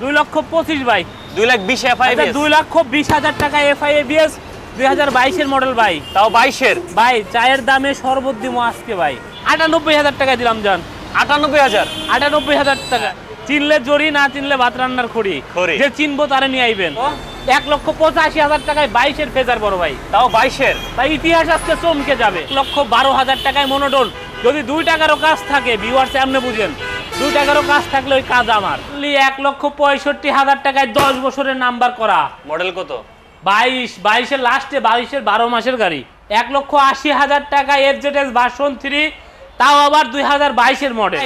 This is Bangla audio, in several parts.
দুই লক্ষ পঁচিশ ভাই। দুই লাখ বিশ এফআই আচ্ছা, দুই লক্ষ বিশ হাজার টাকা এফআই এবিএস দুই হাজার বাইশের মডেল ভাই। তাও বাইশের? ভাই চায়ের দামে সর্বোত্তম আজকে ভাই। আটানব্বই হাজার টাকা দিলাম যান আটানব্বই হাজার? আটানব্বই হাজার টাকা। চিনলে জরি না চিনলে ভাত রান্নার খড়ি। যে চিনবো তারা নিয়ে আইবেন। এক লক্ষ পঁচাশি হাজার টাকায় বাইশের ফেজার বড় ভাই। তাও বাইশের? ভাই ইতিহাস আজকে চমকে যাবে। এক লক্ষ বারো হাজার টাকায় মনোডন যদি দুই টাকারও কাজ থাকে ভিউয়ার্স এমনি বুঝেন। দুই টাকারও কাজ থাকলে ওই কাজ আমার। এক লক্ষ পঁয়ষট্টি হাজার টাকায় দশ বছরের নাম্বার করা। মডেল কত? বাইশ বাইশের লাস্টে বাইশের বারো মাসের গাড়ি। এক লক্ষ আশি হাজার টাকা F Z S version three তাও আবার দুই হাজার বাইশের মডেল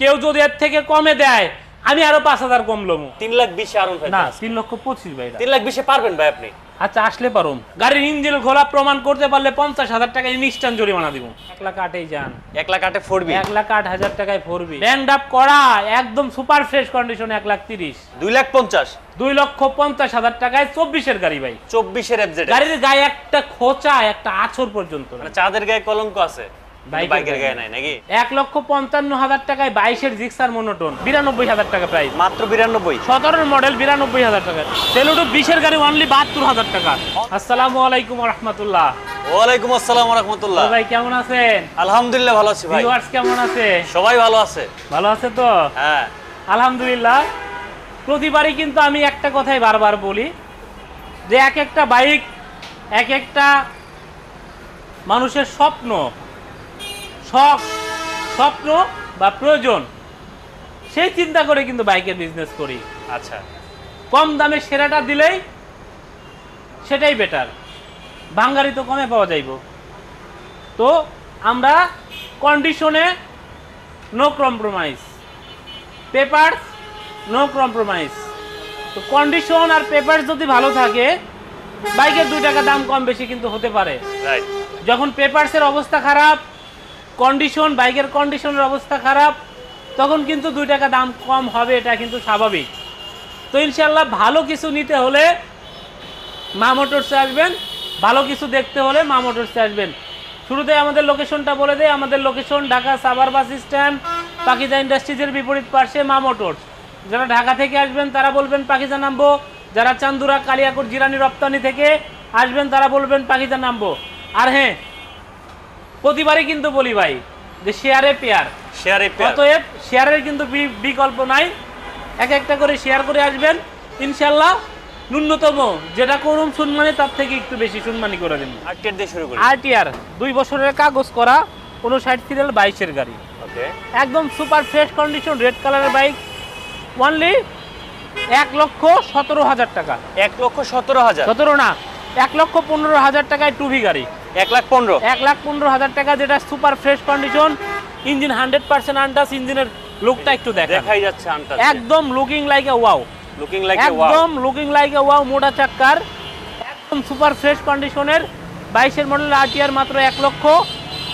কেউ যদি এর থেকে কমে দেয় আমি আরও পাঁচ হাজার কম লমু। তিন লাখ বিশে ভাই না তিন লক্ষ পঁচিশ ভাই। তিন লাখ বিশে পারবেন ভাই আপনি। আচ্ছা আসলে পারুন গাড়ির ইঞ্জিন খোলা প্রমাণ করতে পারলে পঞ্চাশ হাজার টাকায় নিশ্চান জরিমানা দিব। এক লাখ আটেই যান। এক লাখ আটে ফোরবি। এক লাখ আট হাজার টাকায় ফোরবি। ল্যান্ড আপ করা একদম সুপার ফ্রেশ কন্ডিশন এক লাখ তিরিশ। দুই লাখ পঞ্চাশ। দুই লক্ষ পঞ্চাশ হাজার টাকায় চব্বিশের গাড়ি ভাই। চব্বিশের গাড়ির গায়ে একটা খোঁচা একটা আছর পর্যন্ত। মানে চাঁদের গায়ে কলঙ্ক আছে। বাইকের বাইকের গায়ে গায়ে নাই নাকি? এক লক্ষ পঞ্চান্ন হাজার টাকায় বাইশের জিক্সার মনোটন বিরানব্বই হাজার টাকা প্রাইস মাত্র বিরানব্বই। সতেরোর মডেল বিরানব্বই হাজার টাকা। সেলুটো বিশের গাড়ি অনলি বাহাত্তর হাজার টাকা। আসসালামু আলাইকুম রহমতুল্লাহ। ওয়ালাইকুম আসসালাম রহমতুল্লাহ। ভাই কেমন আছেন? আলহামদুলিল্লাহ ভালো আছি ভাই। ভিউয়ার্স কেমন আছে? সবাই ভালো আছে। ভালো আছে তো? হ্যাঁ। আলহামদুলিল্লাহ। প্রতিবারই কিন্তু আমি একটা কথাই বারবার বলি যে এক একটা বাইক এক একটা মানুষের স্বপ্ন শখ স্বপ্ন বা প্রয়োজন সেই চিন্তা করে কিন্তু বাইকের বিজনেস করি। আচ্ছা। কম দামে সেরাটা দিলেই সেটাই বেটার বাঙ্গারি তো কমে পাওয়া যাইব। তো আমরা কন্ডিশনে no compromise paper no compromise তো কন্ডিশন আর পেপার যদি ভালো থাকে বাইকের দু টাকা দাম কম বেশি কিন্তু হতে পারে। যখন পেপারসের অবস্থা খারাপ কন্ডিশন বাইকের কন্ডিশনের অবস্থা খারাপ, তখন কিন্তু দুই টাকা দাম কম হবে, এটা কিন্তু স্বাভাবিক। তো ইনশাল্লাহ ভালো কিছু নিতে হলে মা মোটরসে আসবেন, ভালো কিছু দেখতে হলে মা মোটরসে আসবেন। শুরুতে আমাদের লোকেশনটা বলে দেয় আমাদের location Dhaka Savar bus stand Pakiza ইন্ডাস্ট্রিজের বিপরীত পার্শ্বে মা মোটরস। যারা ঢাকা থেকে আসবেন, তারা বলবেন পাকিজা নামবো। যারা চান্দুরা, কালিয়াকোট জিরানি রপ্তানি থেকে আসবেন, তারা বলবেন পাকিজা নামবো। আর হ্যাঁ প্রতিবারই কিন্তু বলি ভাই যে শেয়ারে পেয়ার শেয়ারে অতএব শেয়ারের কিন্তু বিকল্প নাই। এক একটা করে শেয়ার করে আসবেন। ইনশাল্লাহ ন্যূনতম যেটা করুন সুনমানি তার থেকে একটু বেশি সুনমানি করে দেবেন আটকেট দিয়ে শুরু করি। আরটিআর দুই বছরের কাগজ করা কোনো ষাট সিরিয়াল বাইশের গাড়ি। ওকে। একদম সুপার ফ্রেশ কন্ডিশন রেড কালারের বাইক অনলি এক লক্ষ সতেরো হাজার টাকা। এক লক্ষ সতেরো হাজার। সতেরো না এক লক্ষ পনেরো হাজার টাকায় টুভি গাড়ি। এক লাখ পনেরো। এক লাখ পনেরো হাজার টাকা যেটা super fresh condition engine hundred percent আনটাস ইঞ্জিনের লুকটা একটু দেখা দেখাই যাচ্ছে আনটা একদম looking like a wow looking like wow একদম লুকিং লাইক এ ওয়াও মোটা চাক্কার একদম সুপার ফ্রেশ কন্ডিশনের বাইশের মডেল আরটিআর মাত্র এক লক্ষ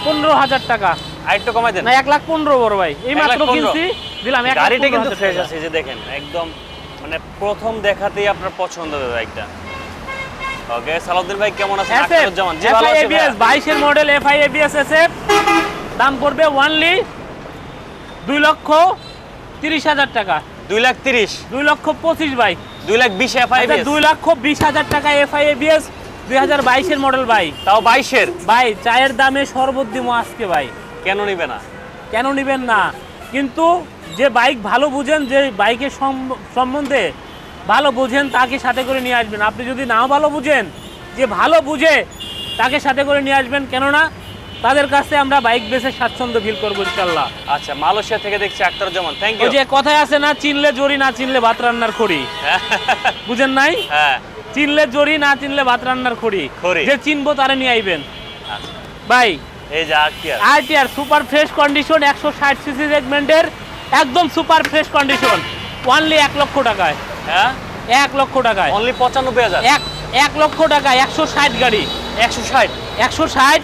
পনেরো হাজার টাকা। আরেকটু কমাই দেন। না এক লাখ পনেরো বড় ভাই। এই মাত্র। কিনছি দিলাম গাড়িটা কিন্তু ফ্রেশ। আছে যে দেখেন একদম মানে প্রথম দেখাতেই আপনার পছন্দ হবে বাইকটা। ওকে সালাউদ্দিন ভাই কেমন আছেন? আখতারুজ্জামান জি ভালো আছি FIABS, 22 model FI ABS SF দাম পড়বে ওয়ানলি দুই লক্ষ তিরিশ হাজার টাকা। দুই লাখ তিরিশ। দুই লক্ষ পঁচিশ ভাই। দুই লাখ বিশ এফআই আচ্ছা, দুই লক্ষ বিশ হাজার টাকা এফআই এবিএস দুই হাজার বাইশের মডেল ভাই। তাও বাইশের? ভাই চায়ের দামে সর্বোত্তম আজকে ভাই। কেন নিবে না? কেন নেবেন না? কিন্তু যে বাইক ভালো বুঝেন যে বাইকের সম- সম্বন্ধে ভালো বুঝেন তাকে সাথে করে নিয়ে আসবেন। আপনি যদি নাও ভালো বুঝেন যে ভালো বুঝে তাকে সাথে করে নিয়ে আসবেন কেননা তাদের কাছে আমরা বাইক বেসে স্বাচ্ছন্দ্য ফিল করব ইনশাল্লাহ আচ্ছা মালয়েশিয়া থেকে দেখছি আখতারুজ্জামান থ্যাংক ইউ যে কথায় আছে না চিনলে জড়ি না চিনলে ভাত রান্নার খড়ি। বুঝেন নাই? হ্যাঁ। চিনলে জড়ি না চিনলে ভাত রান্নার খড়ি। যে চিনবো তারে নিয়ে আইবেন। আচ্ছা, ভাই এই যে আর কি আরটিআর সুপার ফ্রেশ কন্ডিশন একশো ষাট সিসি সেগমেন্টের একদম সুপার ফ্রেশ কন্ডিশন ওয়ানলি এক লক্ষ টাকায়। হ্যাঁ? এক লক্ষ টাকায়। অনলি পঁচানব্বই হাজার। এক এক লক্ষ টাকায় একশো ষাট গাড়ি। একশো ষাট? একশো ষাট?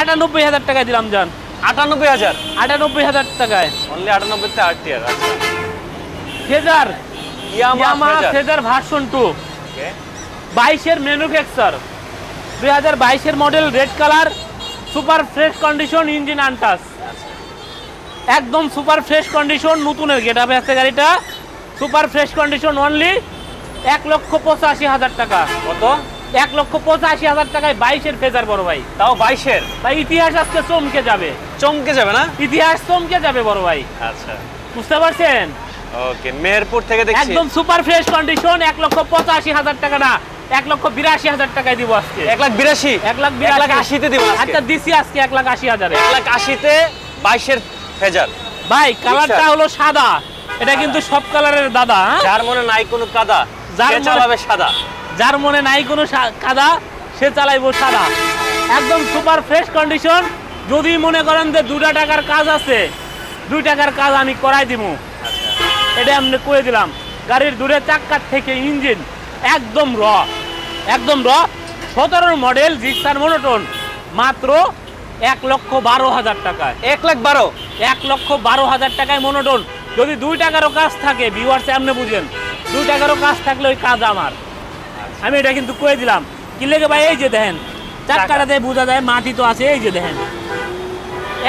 আটানব্বই হাজার টাকায় দিলাম যান আটানব্বই হাজার? আটানব্বই হাজার টাকায়। অনলি আটানব্বইতে আর টি আর আচ্ছা। Fazer. Yamaha Fazer version two বাইশের ম্যানুফ্যাকচার দুই হাজার বাইশের model red colour super fresh condition engine untouched একদম সুপার ফ্রেশ কন্ডিশন নতুনের গেট আপে আছে গাড়িটা। সুপার ফ্রেশ কন্ডিশন অনলি এক লক্ষ পঁচাশি হাজার টাকা। কত? এক লক্ষ পঁচাশি হাজার টাকায় বাইশের ফেজার বড় ভাই। তাও বাইশের? ভাই ইতিহাস আজকে চমকে যাবে। চমকে যাবে না? ইতিহাস চমকে যাবে বড় ভাই। আচ্ছা। বুঝতে পারছেন? ওকে মেহেরপুর থেকে দেখছি। একদম সুপার ফ্রেশ কন্ডিশন এক লক্ষ পঁচাশি হাজার টাকা না এক লক্ষ বিরাশি হাজার টাকায় দিব আজকে। এক লাখ বিরাশি? এক লাখ বিরাশি। আশিতে দিব। আচ্ছা দিছি আজকে এক লাখ আশি হাজারে। এক লাখ আশিতে বাইশের ফেজার ভাই কালারটা হলো সাদা। এটা কিন্তু সব কালারের দাদা হ্যাঁ? যার মনে নাই কোনো কাদা যার চালাবে সাদা। যার মনে নাই কোনো কাদা সে চালাইবো সাদা। একদম সুপার ফ্রেশ কন্ডিশন। যদি মনে করেন যে দুটা টাকার কাজ আছে দুই টাকার কাজ আমি করাই দিব আচ্ছা। এটা আমি করে দিলাম গাড়ির দূরে চাক্কার থেকে ইঞ্জিন একদম র একদম র সতেরোর মডেল জিক্সার মনোটন মাত্র এক লক্ষ বারো হাজার টাকায়। এক লাখ বারো? এক লক্ষ বারো হাজার টাকায় মনোটন যদি দুই টাকারও কাজ থাকে ভিউয়ার্স এমনি বুঝেন দুই টাকারও কাজ থাকলে ওই কাজ আমার। আমি এটা কিন্তু কয়ে দিলাম। কি লেগে ভাই এই যে দেখেন চাক্কাটাতে বোঝা যায় মাটি তো আছে এই যে দেখেন।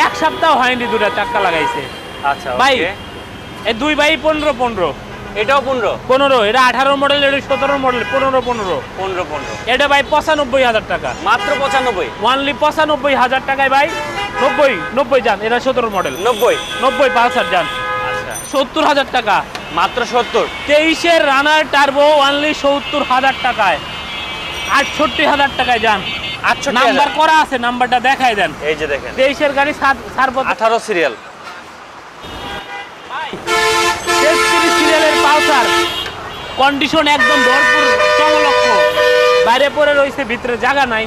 এক সপ্তাহ হয়নি দুটা চাক্কা লাগাইছে। আচ্ছা ভাই এই দুই বাই পনেরো পনেরো। এটাও পনেরো। পনেরো এটা আঠারো মডেল এটা সতেরো মডেল পনেরো পনেরো। পনেরো পনেরো। এটা ভাই পঁচানব্বই হাজার টাকা। মাত্র পঁচানব্বই? ওয়ানলি পঁচানব্বই হাজার টাকায় ভাই নব্বই নব্বই যান এটা সতেরো মডেল নব্বই? নব্বই পালসার যান। আচ্ছা। সত্তর হাজার টাকা। মাত্র সত্তর? তেইশের রানার টার্বো অনলি সত্তর হাজার টাকায়। আটষট্টি হাজার টাকায় যান। নাম্বার হাজার। করা আছে নাম্বারটা দেখাই দেন। এই যে দেখেন। তেইশের গাড়ি সারবো আঠারো সিরিয়াল পালসার কন্ডিশন একদম ভরপুর চমলক্ষ। বাইরে পড়ে রয়েছে ভিতরে জায়গা নাই।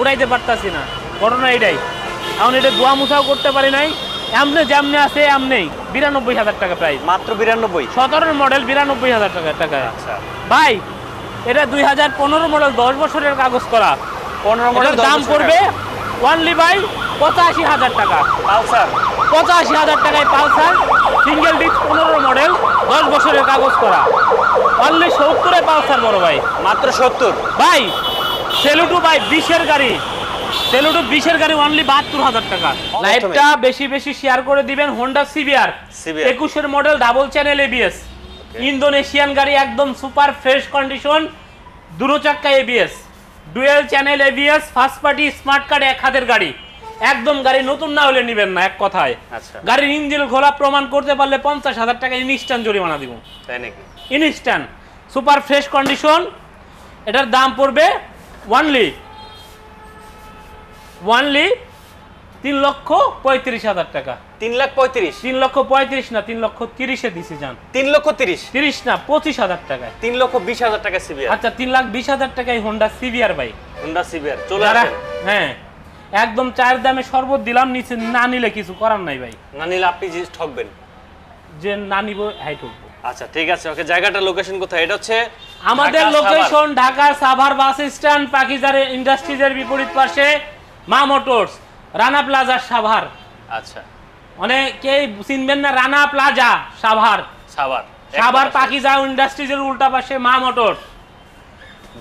উড়াইতে পারতাছি না। ঘটনা এটাই এখন এটা ধোয়া মুছাও করতে পারি নাই। এমনি যেমনি আছে এমনি বিরানব্বই হাজার টাকা প্রাইস মাত্র বিরানব্বই? সতেরোর মডেল বিরানব্বই হাজার টাকা টাকায়। আচ্ছা। ভাই এটা দুই হাজার পনেরো মডেল দশ বছরের কাগজ করা। পনেরো মডেল দাম পড়বে ওয়ানলি বাই পঁচাশি হাজার টাকা। পালসার পঁচাশি হাজার টাকায় পালসার সিঙ্গেল ডিস্ক পনেরো মডেল দশ বছরের কাগজ করা অনলি সত্তরে পালসার বড় ভাই। মাত্র সত্তর? ভাই সেলুটু ভাই বিশের গাড়ি। সেলুটু বিশের গাড়ি অনলি বাহাত্তর হাজার টাকা। লাইভটা বেশি বেশি শেয়ার করে দিবেন হোন্ডা সিবিআর একুশের model double channel ABS Indonesian গাড়ি একদম সুপার ফ্রেশ কন্ডিশন দুটো চাক্কা ABS dual channel ABS first party smart card এক হাতের গাড়ি। একদম গাড়ি নতুন না হলে নেবেন না এক কথায়। আচ্ছা। গাড়ির ইঞ্জিন ঘোলা প্রমাণ করতে পারলে পঞ্চাশ হাজার টাকা ইনস্ট্যান্ট জরিমানা দিব। তাই নাকি? ইনস্ট্যান্ট সুপার ফ্রেশ কন্ডিশন এটার দাম পড়বে ওয়ানলি ওয়ানলি তিন লক্ষ পঁয়ত্রিশ হাজার টাকা। তিন লাখ পঁয়ত্রিশ? তিন লক্ষ পঁয়ত্রিশ না তিন লক্ষ তিরিশে দিছি যান তিন লক্ষ তিরিশ? তিরিশ না পঁচিশ হাজার টাকায়। তিন লক্ষ বিশ হাজার টাকা সিবিআর আচ্ছা তিন লাখ বিশ হাজার টাকায় Honda CBR bike Honda CBR চলে হ্যাঁ। একদম চায়ের দামে শরবত দিলাম নিচে না নিলে কিছু করার নাই ভাই। না নিলে আপনি যে ঠকবেন। যে না নিব হাই ঠকবো। আচ্ছা ঠিক আছে ওকে জায়গাটা লোকেশন কোথায়? এটা হচ্ছে আমাদের location Dhaka Savar. Bus stand পাকিজার ইন্ডাস্ট্রিজের বিপরীত পাশে মা মোটরস রানা প্লাজা সাভার। সাভার। আচ্ছা। অনেকেই চিনবেন না রানা প্লাজা সাভার। সাভার সাভার পাকিজা ইন্ডাস্ট্রিজের উল্টা পাশে মা মোটরস।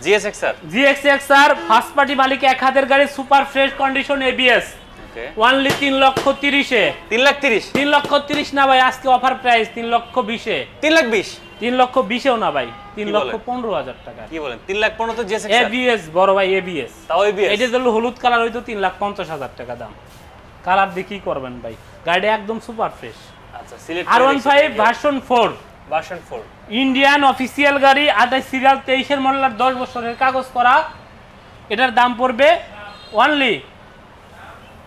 জিএসএক্স স্যার আর ফার্স্ট পার্টি মালিক এক হাতের গাড়ি super fresh condition ABS only তিন লক্ষ তিরিশে। তিন লাখ তিরিশ? তিন লক্ষ তিরিশ না ভাই আজকে অফার প্রাইস তিন লক্ষ বিশে। তিন লাখ বিশ? তিন লক্ষ বিশেও না ভাই তিন লক্ষ পনেরো হাজার টাকা। কি বলেন? তিন লাখ পনেরো তো এবিএস বড় ভাই এবিএস তাও এবিএস এটা হলো হলুদ কালার হয়তো তিন লাখ পঞ্চাশ হাজার টাকা দাম। কালার দেখি করবেন ভাই। গাড়িটা একদম সুপার ফ্রেশ আচ্ছা select R one five version four version Indian official গাড়ি আঠাশ সিরিয়াল তেইশের আর দশ বছরের কাগজ করা। এটার দাম পড়বে অনলি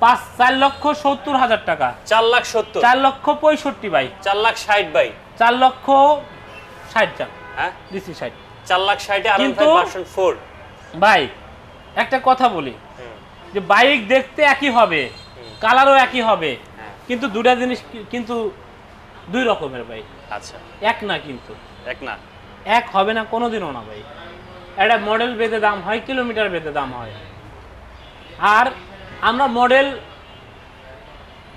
পাঁচ চার লক্ষ সত্তর হাজার টাকা। চার লাখ সত্তর। চার লক্ষ পঁয়ষট্টি বাই চার লাখ ষাট বাই চার লক্ষ ষাট যান হ্যাঁ? দিচ্ছি ষাট। চার লাখ ষাটে কিন্তু- ফোর ভাই একটা কথা বলি। যে বাইক দেখতে একই হবে কালারও একই হবে। হ্যাঁ। কিন্তু দুটা জিনিস কিন্তু দুই রকমের ভাই। আচ্ছা। এক না কিন্তু। এক না। এক হবে না কোনোদিনও না ভাই। একটা মডেল বেঁধে দাম হয় কিলোমিটার বেঁধে দাম হয়। আর আমরা মডেল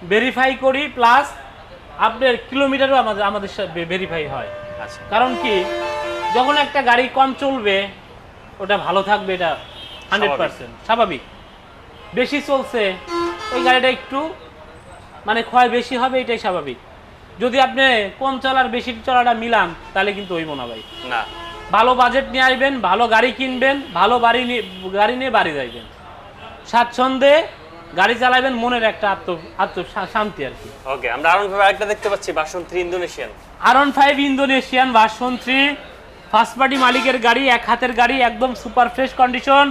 ভেরিফাই করি প্লাস আপনার কিলোমিটারও আমাদের আমাদের সাথে ভেরিফাই হয়। আচ্ছা। কারণ কি? যখন একটা গাড়ি কম চলবে ওটা ভালো থাকবে এটা হান্ড্রেড পার্সেন্ট স্বাভাবিক। বেশি চলছে ওই গাড়িটা একটু মানে ক্ষয় বেশি হবে এটাই স্বাভাবিক। যদি আপনি কম চলার বেশি চলাটা মিলান তাহলে কিন্তু হইব না ভাই। না। ভালো বাজেট নিয়ে আসবেন ভালো গাড়ি কিনবেন ভালো বাড়ি নিয়ে গাড়ি নিয়ে বাড়ি যাইবেন। স্বাচ্ছন্দ্যে গাড়ি চালাবেন মনের একটা আত্ম আত্ম শান্তি আর কি। ওকে আমরা আরন ভাবে আরেকটা দেখতে পাচ্ছি বাসন থ্রি ইন্দোনেশিয়ান আর one five Indonesian version three first party মালিকের গাড়ি এক হাতের গাড়ি একদম সুপার ফ্রেশ কন্ডিশন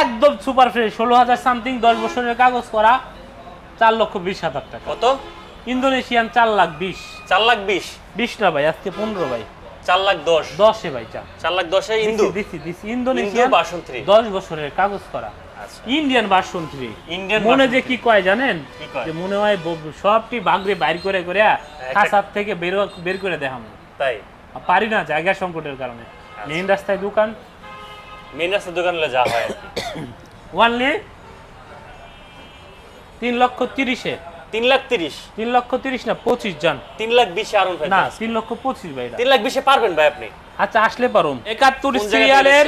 একদম সুপার ফ্রেশ ষোলো হাজার সামথিং দশ বছরের কাগজ করা চার লক্ষ বিশ হাজার টাকা। কত? ইন্দোনেশিয়ান চার লাখ বিশ। চার লাখ বিশ? বিশ না ভাই আজকে পনেরো ভাই। চার লাখ দশ। দশে ভাই চা চার লাখ দশে ইন্দু? দিছি দিছি। ইন্দু ইন্দোনেশিয়ান থ্রি দশ বছরের কাগজ করা। আচ্ছা। ইন্ডিয়ান ভার্সন থ্রি ইন্ডিয়ান মনে যে কি কয় জানেন? যে মনে হয় সবটি বাগরে বাইর করে করে একটা- খাসার থেকে বের বের করে দেখাম তাই? পারি না জায়গা সংকটের কারণে। আচ্ছা। মেইন রাস্তায় দোকান। মেন রাস্তার দোকান যা হয়। ওয়ানলি তিন লক্ষ তিরিশে। তিন লাখ তিরিশ। তিন লক্ষ তিরিশ না পঁচিশ জন। তিন লাখ বিশে আরন ভাই। না তিন লক্ষ পঁচিশ ভাই তিন লাখ বিশে পারবেন ভাই আপনি। আচ্ছা আসলে পারুম। একাত্তর সিরিয়ালের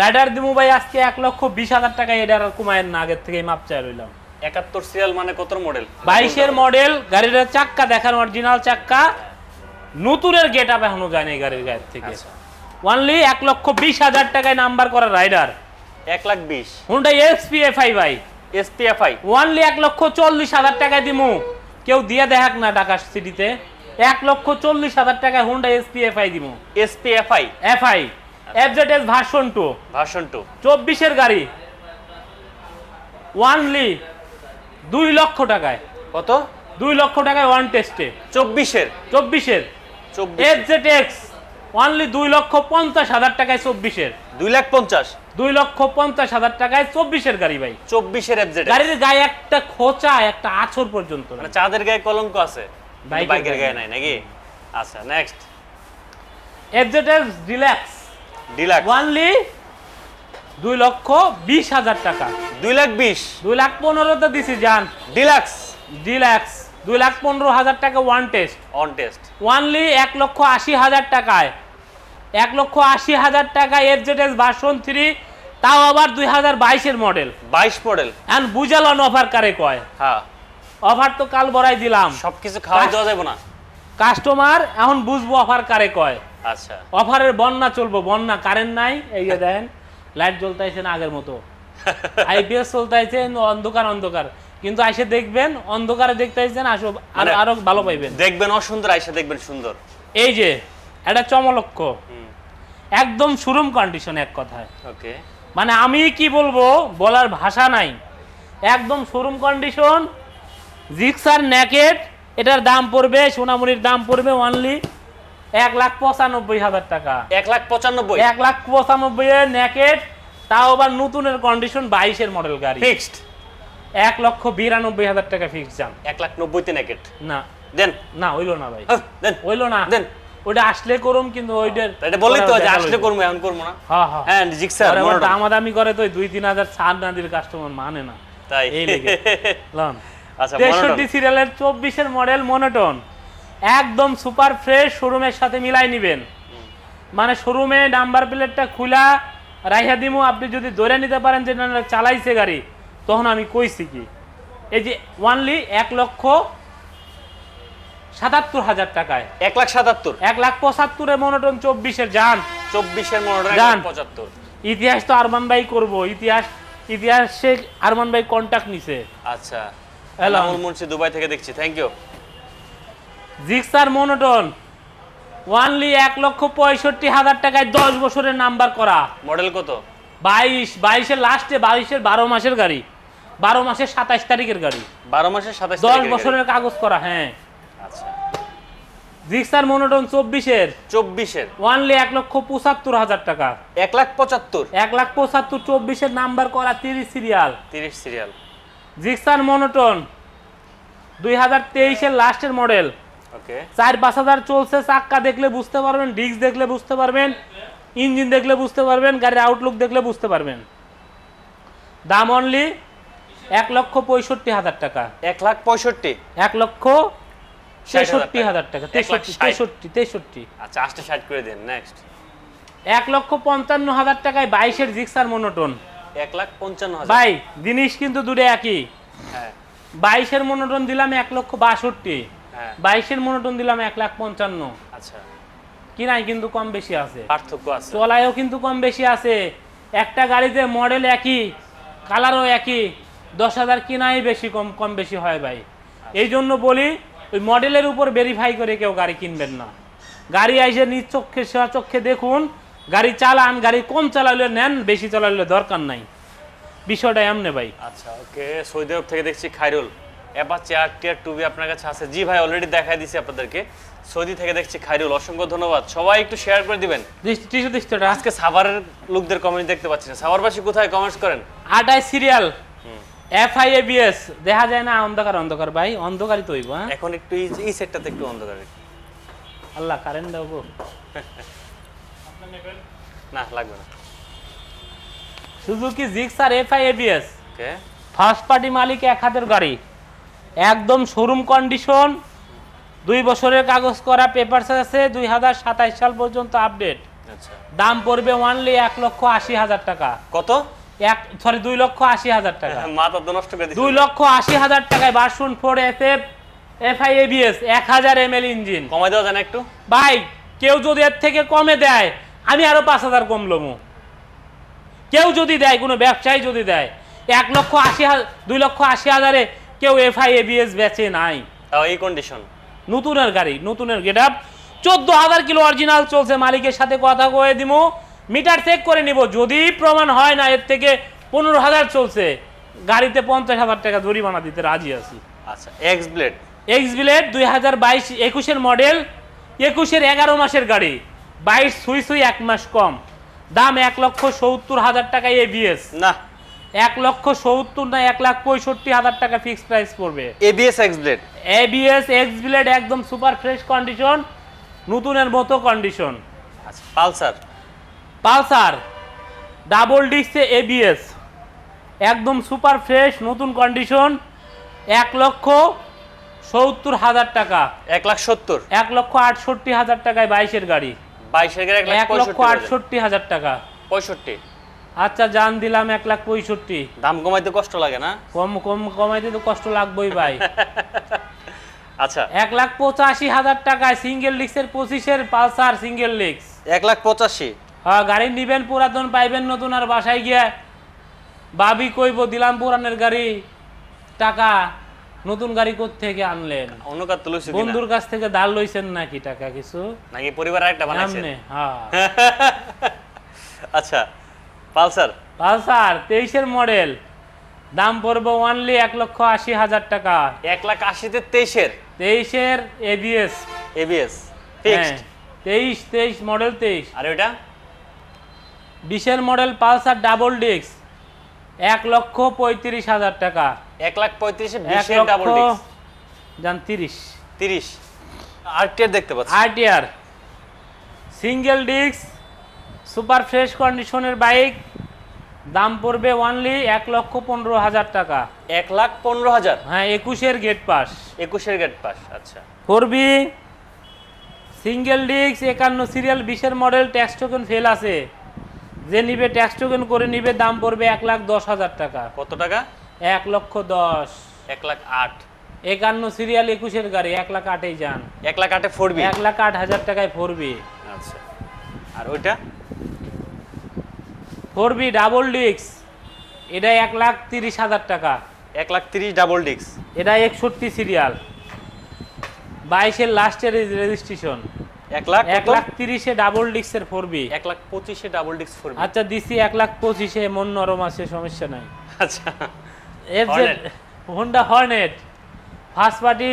রাইডার দিমু ভাই আজকে এক লক্ষ বিশ হাজার টাকা এটার কুমায়ের না আগের থেকে মাপ চাই রইলাম। একাত্তর সিরিয়াল মানে কত মডেল বাইশের মডেল গাড়ির চাক্কা দেখার অরিজিনাল চাক্কা। নতুনের গেট আপ এখনও যায়নি গাড়ির গায়ের থেকে। আচ্ছা। ওনলি এক লক্ষ বিশ হাজার টাকায় নাম্বার করা রাইডার এক লাখ বিশ। হুন্ডা এসপিএফআই ভাই এসপিএফআই। ওনলি এক লক্ষ চল্লিশ হাজার টাকায় দিমু। কেউ দিয়ে দেখাক না ঢাকা সিটিতে। এক লক্ষ চল্লিশ হাজার টাকায় হুন্ডা এসপিএফআই দিমু। SPFI. FI FZ version two version two চব্বিশের গাড়ি। ওয়ানলি দুই লক্ষ টাকায়। কত? দুই লক্ষ টাকায় ওয়ান টেস্টে চব্বিশের। চব্বিশের। চব্বিশ এফজেড এক্স ওয়ানলি দুই লক্ষ পঞ্চাশ হাজার টাকায় চব্বিশের। দুই লাখ পঞ্চাশ। দুই লক্ষ পঞ্চাশ হাজার টাকায় চব্বিশের গাড়ি ভাই। চব্বিশের গাড়ির গায়ে একটা খোঁচা একটা আছর পর্যন্ত মানে চাঁদের গায়ে কলঙ্ক আছে। বাইকের গায়ে নাই। নাকি? আচ্ছা next FZ X deluxe deluxe only দুই লক্ষ বিশ হাজার টাকা। দুই লাখ বিশ। দুই লাখ পনেরোতে দিছি যান ডিলাক্স ডিলাক্স দুই লাখ পনেরো হাজার টাকা one test on test only এক লক্ষ আশি হাজার টাকায়। এক লক্ষ আশি হাজার টাকায় F Z S version three তাও আবার দুই হাজার বাইশের মডেল বাইশ মডেল এখন বুঝালন অফার কারে কয়? হ্যাঁ। অফার তো কাল বড়াই দিলাম। সবকিছু খাওয়াই দেওয়া যাবে না। কাস্টমার এখন বুঝব অফার কারে কয়। আচ্ছা। অফারের বন্যা চলবো বন্যা কারেন্ট নাই এই যে দেখেন লাইট জ্বলতাইছে না আগের মতো। আইপিএস চলতাইছে অন্ধকার অন্ধকার। কিন্তু আইসে দেখবেন অন্ধকারে দেখতেছেন আসো আর মানে- আরও ভালো পাইবেন। দেখবেন অসুন্দর আইসে দেখবেন সুন্দর। এই যে এটা চমলক্ষ। একদম শোরুম কন্ডিশন এক কথায়। ওকে। মানে আমি কি বলব বলার ভাষা নাই। একদম শোরুম কন্ডিশন জিক্সার ন্যাকেট এটার দাম পড়বে সোনামুড়ির দাম পড়বে অনলি এক লাখ পঁচানব্বই হাজার টাকা। এক লাখ পঁচানব্বই? এক লাখ পঁচানব্বই ন্যাকেট তাও আবার নতুনের কন্ডিশন বাইশের মডেল গাড়ি। ফিক্সড এক লক্ষ বিরানব্বই হাজার টাকা ফিক্স যান এক লাখ নব্বইতে নেকেট না। দেন। না হইল না ভাই। দেন। হইল না। দেন। ওইটা আসলে করুম কিন্তু ওইটার এটা বললেই তো আসলে। এখন করব না। হ্যাঁ হ্যাঁ। হ্যাঁ জিক্সার। দামাদামি করে তো ছাড় না দিলে কাস্টমার মানে না। তাই। এই লেগে। লন। আচ্ছা। সিরিয়ালের চব্বিশের মডেল মনোটন। একদম সুপার ফ্রেশ শোরুমের সাথে মিলাই নিবেন। মানে শোরুমে নাম্বার প্লেটটা খুলা রাইহা দিমু। আপনি যদি ধরে নিতে পারেন যে না, চালাইছে গাড়ি তখন আমি কইছি কি এই যে ওয়ানলি এক লক্ষ সাতাত্তর হাজার টাকায়। এক লাখ সাতাত্তর। এক লাখ পঁচাত্তরে মনোটন চব্বিশের যান চব্বিশের মনোটন যান। পঁচাত্তর। ইতিহাস তো আরমান ভাই করব ইতিহাস ইতিহাসে আরমান ভাই কন্টাক্ট নিছে। আচ্ছা. এনামুল মুন্সি দুবাই থেকে দেখছি thank you Gixxer monotone only এক লক্ষ পঁয়ষট্টি হাজার টাকায় দশ বছরের নাম্বার করা। মডেল কত? বাইশ বাইশের লাস্টে বাইশের বারো মাসের গাড়ি। বারো মাসের সাতাইশ তারিখের গাড়ি। বারো মাসের সাতাশ দশ বছরের কাগজ করা হ্যাঁ। আচ্ছা। জিক্সার মনোটন চব্বিশের। চব্বিশের। ওয়ানলি এক লক্ষ পঁচাত্তর হাজার টাকা। এক লাখ পঁচাত্তর। এক লাখ পঁচাত্তর চব্বিশের নাম্বার করা তিরিশ সিরিয়াল তিরিশ সিরিয়াল জিক্সার মনোটন দুই হাজার তেইশের লাস্টের মডেল ওকে চার পাঁচ হাজার চলছে চাক্কা দেখলে বুঝতে পারবেন ডিস্ক দেখলে বুঝতে পারবেন। ইঞ্জিন দেখলে বুঝতে পারবেন গাড়ির আউটলুক দেখলে বুঝতে পারবেন। দাম অনলি এক লক্ষ পঁয়ষট্টি হাজার টাকা। এক লাখ পঁয়ষট্টি। এক লক্ষ ষাট হাজার টাকা। তেষট্টি তেষট্টি আচ্ছা আটটা ষাট করে দিন নেক্সট এক লক্ষ পঞ্চান্ন হাজার টাকায় বাইশের জিক্সার মনোটন এক লাখ পঞ্চান্ন ভাই জিনিস কিন্তু দূরে একই। হ্যাঁ। বাইশের মনোটন দিলাম এক লক্ষ বাষট্টি। হ্যাঁ। বাইশের মনোটন দিলাম এক লাখ পঞ্চান্ন। আচ্ছা। কিনাই কিন্তু কম বেশি আছে। পার্থক্য আছে। চলায়ও কিন্তু কম বেশি আছে। একটা গাড়িতে মডেল একই কালারও একই দশ হাজার কিনাই বেশি কম কম বেশি হয় ভাই। এই জন্য বলি ওই মডেলের উপর ভেরিফাই করে কেউ গাড়ি কিনবেন না। গাড়ি আইসে নিজ চক্ষে চক্ষে দেখুন গাড়ি চালান গাড়ি কম চালালে নেন বেশি চালালে দরকার নাই। বিষয়টা এমনি ভাই। আচ্ছা ওকে সৌদি আরব থেকে দেখছি খাইরুল অ্যাপাচি আর টিয়ার টুবি আপনার কাছে আছে। জি ভাই অলরেডি দেখাই দিছি আপনাদেরকে। সৌদি থেকে দেখছি খাইরুল অসংখ্য ধন্যবাদ। সবাই একটু শেয়ার করে দিবেন। আজকে সাভারের লোকদের কমেন্ট দেখতে পাচ্ছি না। সাভারবাসী কোথায় কমেন্টস করেন? আটাই serial F I A BS দেখা যায় না অন্ধকার অন্ধকার। ভাই অন্ধকারই তো হইব হ্যাঁ? এখন একটু এই সেটটাতে একটু অন্ধকার আল্লাহ কারেন্ট দাও গো। না লাগবে না। Suzuki Gixxer FI ABS okay first party মালিক এক হাতের গাড়ি। একদম শোরুম কন্ডিশন দুই বছরের কাগজ করা পেপার আছে দুই হাজার সাতাইশ সাল পর্যন্ত আপডেট আচ্ছা। দাম পড়বে ওয়ানলি এক লক্ষ আশি হাজার টাকা। কত? এক সরি দুই লক্ষ আশি হাজার টাকা। মাথা তো নষ্ট করে দুই লক্ষ আশি হাজার টাকায় version four F F FI ABS এক হাজার এম এল ইঞ্জিন কমাই দেওয়া যায় না একটু? ভাই কেউ যদি এর থেকে কমে দেয় আমি আরও পাঁচ হাজার কম লমু কেউ যদি দেয় কোনো ব্যবসায়ী যদি দেয় এক লক্ষ আশি হাজার দুই লক্ষ আশি হাজারে কেউ এফআই এবিএস বেচে নাই। এই কন্ডিশন নতুনের গাড়ি নতুনের গেট আপ চোদ্দ হাজার কিলো অরিজিনাল চলছে মালিকের সাথে কথা কয়ে দিব মিটার চেক করে নিব যদি প্রমাণ হয় না এর থেকে পনেরো হাজার চলছে। গাড়িতে পঞ্চাশ হাজার টাকা জরিমানা দিতে রাজি আছি। আচ্ছা এক্স ব্লেড এক্স বিলেট দুই হাজার বাইশ একুশের মডেল একুশের এগারো মাসের গাড়ি। বাইশ সুই সুই এক মাস কম। দাম এক লক্ষ সত্তর হাজার টাকা এবিএস না। এক লক্ষ সত্তর না এক লাখ পঁয়ষট্টি হাজার টাকা ফিক্সড প্রাইস পড়বে। ABS X blade ABS X billet একদম সুপার ফ্রেশ কন্ডিশন নতুনের মতো কন্ডিশন আচ্ছা পালসার। পালসার ডাবল ডিস্কে এবিএস একদম সুপার ফ্রেশ নতুন কন্ডিশন এক লক্ষ সত্তর হাজার টাকা। এক লাখ সত্তর। এক লক্ষ আটষট্টি হাজার টাকায় বাইশের গাড়ি। বাইশের গাড়ি এক লক্ষ। আটষট্টি হাজার টাকা। পঁয়ষট্টি। আচ্ছা জান দিলাম এক লাখ পঁয়ষট্টি। দাম কমাইতে কষ্ট লাগে না? কম কম কমাইতে তো কষ্ট লাগবেই ভাই। আচ্ছা। এক লাখ পঁচাশি হাজার টাকায় সিঙ্গেল ডিক্সের পঁচিশের পালসার সিঙ্গেল ডিক্স এক লাখ পঁচাশি। হ্যাঁ গাড়ি নিবেন পুরাতন পাইবেন নতুন আর বাসায় গিয়া বাবি কইব দিলাম পুরানের গাড়ি টাকা নতুন গাড়ি থেকে আনলেন? অন্য কার তুলছি বন্ধুর কাছ থেকে ধার লইছেন নাকি টাকা কিছু? নাকি পরিবার একটা বানাইছেন? হ্যাঁ। আচ্ছা পালসার? পালসার তেইশের মডেল দাম পড়বে ওয়ানলি এক লক্ষ আশি হাজার টাকা। এক লাখ আশিতে তেইশের? তেইশের এবিএস এবিএস হ্যাঁ তেইশ তেইশ মডেল তেইশ। আর ওইটা? বিশের মডেল পালসার ডাবল ডিস্ক এক লক্ষ পঁয়ত্রিশ হাজার টাকা। এক লাখ পঁয়ত্রিশে এক বিশের ডাবল ডিস্ক যান তিরিশ। তিরিশ। আরটিআর দেখতে পাচ্ছি। RTR single disc super fresh কন্ডিশনের বাইক দাম পড়বে ওয়ানলি এক লক্ষ পনেরো হাজার টাকা। এক লাখ পনেরো হাজার? হ্যাঁ একুশের গেট পাস একুশের গেট পাস আচ্ছা। ফোর বি সিঙ্গেল ডিস্ক একান্ন সিরিয়াল বিশের মডেল ট্যাক্স টোকেন ফেল আছে। যে নিবে ট্যাক্স টোকেন করে নিবে দাম পড়বে এক লাখ দশ হাজার টাকা। কত টাকা? এক লক্ষ দশ। এক লাখ আট। একান্ন সিরিয়াল একুশের গাড়ি এক লাখ আটেই যান। এক লাখ আটে ফোর বি এক লাখ আট হাজার টাকায় ফোর বি আচ্ছা। আর ওইটা? ফোর বি ডাবল ডিক্স এটা এক লাখ তিরিশ হাজার টাকা। এক লাখ তিরিশ ডাবল ডিক্স এটা একষট্টি সিরিয়াল। বাইশের লাস্টের রেজিস্ট্রেশন এক লাখ এক লাখ তিরিশে ডাবল ডিস্কের ফোর বি এক লাখ পঁচিশে ডাবল ডিস্ক ফোর আচ্ছা দিছি এক লাখ পঁচিশে মন নরম আছে সমস্যা নাই। আচ্ছা। FZ Honda Hornet first party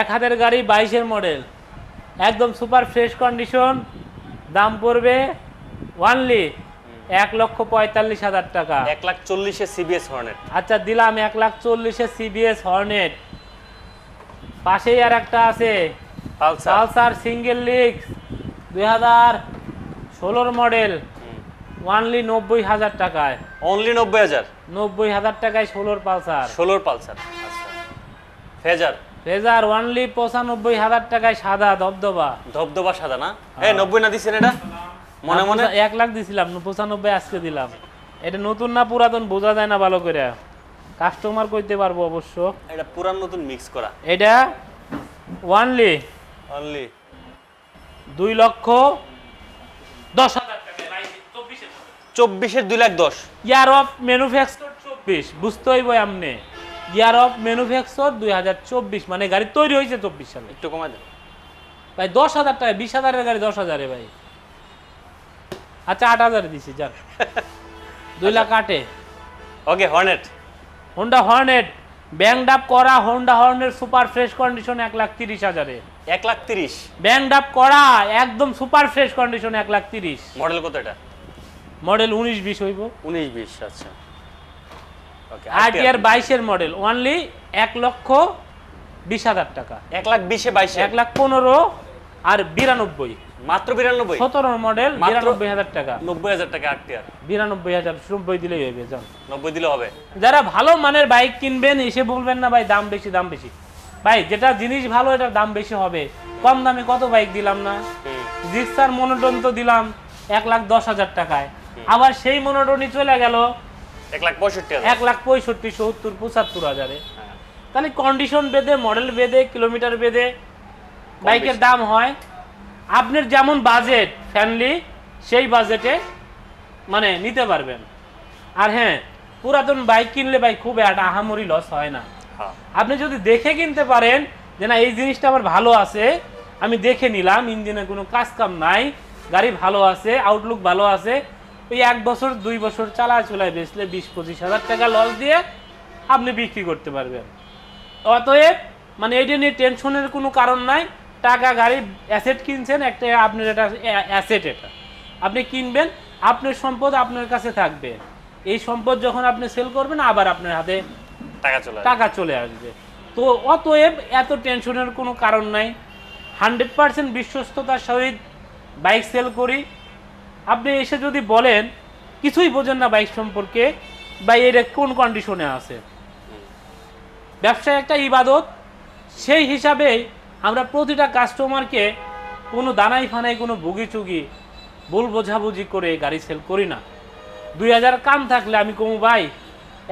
এক হাতের গাড়ি বাইশের মডেল একদম সুপার ফ্রেশ কন্ডিশন দাম পড়বে ওয়ানলি এক লক্ষ পঁয়তাল্লিশ হাজার টাকা। এক লাখ চল্লিশে সিবিএস হর্নেট আচ্ছা দিলাম এক লাখ চল্লিশে সিবিএস হর্নেট পাশেই আর একটা আছে। পালসার সিঙ্গেল লিগ দুই হাজার ষোলোর মডেল ওয়ানলি নব্বই হাজার টাকায়। অনলি নব্বই হাজার। নব্বই হাজার টাকায় ষোলোর পালসার ষোলোর পালসার ফেজার রেজার ওয়ানলি পঁচানব্বই হাজার টাকায় সাদা দবদবা ধবধবা সাদা না? এই নব্বই না দিচ্ছেন এটা? মনে মনে এক লাখ দিছিলাম পঁচানব্বই আজকে দিলাম। এটা নতুন না পুরাতন বোঝা যায় না ভালো করে। কাস্টমার কইতে পারব অবশ্য। এটা পুরান নতুন মিক্স করা। এটা ওয়ানলি অনলি দুই লক্ষ দশ হাজার চব্বিশের দুই লাখ দশ। ইয়ার অফ ম্যানুফ্যাকচার চব্বিশ বুঝতে হইব আমনে ইয়ার অফ ম্যানুফ্যাকচার দুই হাজার চব্বিশ মানে গাড়ি তৈরি হয়েছে চব্বিশ সালে। একটু কমাই দেন। ভাই দশ হাজার টাকা বিশ হাজারের গাড়ি দশ হাজারে ভাই। আচ্ছা আট হাজারে দিছি যান। দুই লাখ আটে। Okay Hornet Honda Hornet banged up করা Honda Hornet super fresh condition এক লাখ তিরিশ হাজারে। এক লাখ তিরিশ। ব্যাংড আপ করা একদম সুপার ফ্রেশ কন্ডিশন এক লাখ তিরিশ। মডেল কত এটা? মডেল উনিশ বিশ হইব। উনিশ বিশ আচ্ছা। ওকে আরটিআর বাইশের মডেল অনলি এক লক্ষ বিশ হাজার টাকা। এক লাখ বিশে বাইশে? এক লাখ পনেরো আর বিরানব্বই। মাত্র বিরানব্বই? সতেরো মডেল বিরানব্বই হাজার টাকা। নব্বই হাজার টাকা আটটিয়ার বিরানব্বই হাজার নব্বই দিলেই হইবে যান নব্বই দিলে হবে। যারা ভালো মানের বাইক কিনবেন এসে বলবেন না ভাই দাম বেশি দাম বেশি। ভাই যেটা জিনিস ভালো এটার দাম বেশি হবে। কম দামে কত বাইক দিলাম না। জিক্সার মনোটন তো দিলাম এক লাখ দশ হাজার টাকায়। আবার সেই মনোটনই চলে গেল এক লাখ পঁয়ষট্টি এক লাখ পঁয়ষট্টি সত্তর পঁচাত্তর হাজারে। হ্যাঁ। তাহলে কন্ডিশন বেঁধে মডেল বেঁধে কিলোমিটার বেঁধে বাইকের দাম হয় আপনার যেমন বাজেট ফ্যামিলি সেই বাজেটে মানে নিতে পারবেন। আর হ্যাঁ পুরাতন বাইক কিনলে ভাই খুব একটা আহামরি লস হয় না। হ্যাঁ। আপনি যদি দেখে কিনতে পারেন যে না এই জিনিসটা আমার ভালো আছে আমি দেখে নিলাম ইঞ্জিনে কোনো কাজ কাম নাই গাড়ি ভালো আছে আউটলুক ভালো আছে ওই এক বছর দুই বছর চালায় চলায় বেচলে বিশ পঁচিশ হাজার টাকা লস দিয়ে আপনি বিক্রি করতে পারবেন। অতএব মানে এইটা নিয়ে টেনশনের কোনো কারণ নাই। টাকা গাড়ি অ্যাসেট কিনছেন একটা আপনার এটা অ্যাসেট এটা। আপনি কিনবেন আপনার সম্পদ আপনার কাছে থাকবে। এই সম্পদ যখন আপনি সেল করবেন আবার আপনার হাতে টাকা চলে টাকা চলে আসবে। তো অতএব এত টেনশনের কোনো কারণ নাই। হান্ড্রেড পার্সেন্ট বিশ্বস্ততার সহিত বাইক সেল করি। আপনি এসে যদি বলেন কিছুই বোঝেন না বাইক সম্পর্কে বা এর কোন কন্ডিশনে আছে। ব্যবসা একটা ইবাদত সেই হিসাবেই আমরা প্রতিটা কাস্টমারকে কোনো দানাই ফানাই, কোনো ভুগি চুগি, ভুল বোঝাবুঝি করে গাড়ি সেল করি না। দুই হাজার কাম থাকলে আমি কমু, ভাই,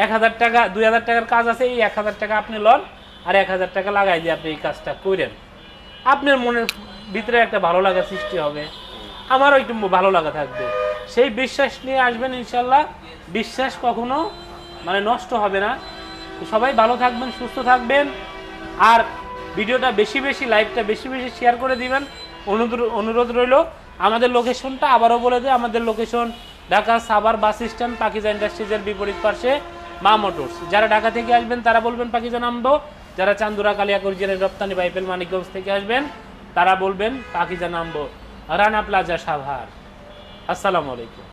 এক হাজার টাকা, দুই হাজার টাকার কাজ আছে, এই এক হাজার টাকা আপনি লন আর এক হাজার টাকা লাগাই দিয়ে আপনি এই কাজটা করেন আপনার মনের ভিতরে একটা ভালো লাগা সৃষ্টি হবে। আমারও একটু ভালো লাগা থাকবে। সেই বিশ্বাস নিয়ে আসবেন ইনশাল্লাহ বিশ্বাস কখনো মানে নষ্ট হবে না। সবাই ভালো থাকবেন, সুস্থ থাকবেন। আর ভিডিওটা বেশি বেশি, লাইভটা বেশি বেশি শেয়ার করে দিবেন। অনুরোধ রইল, আমাদের লোকেশনটা আবারও বলে দেয় আমাদের location Dhaka Savar bus stand Pakiza ইন্ডাস্ট্রিজের বিপরীত পাশে মা মোটরস। যারা ঢাকা থেকে আসবেন, তারা বলবেন পাকিজা নামবো যারা চান্দুরা কালিয়াকুর জেলার রপ্তানি বাইপেল, মানিকগঞ্জ থেকে আসবেন, তারা বলবেন পাকিজা নামবো রানা প্লাজা সাভার। আসসালামু আলাইকুম।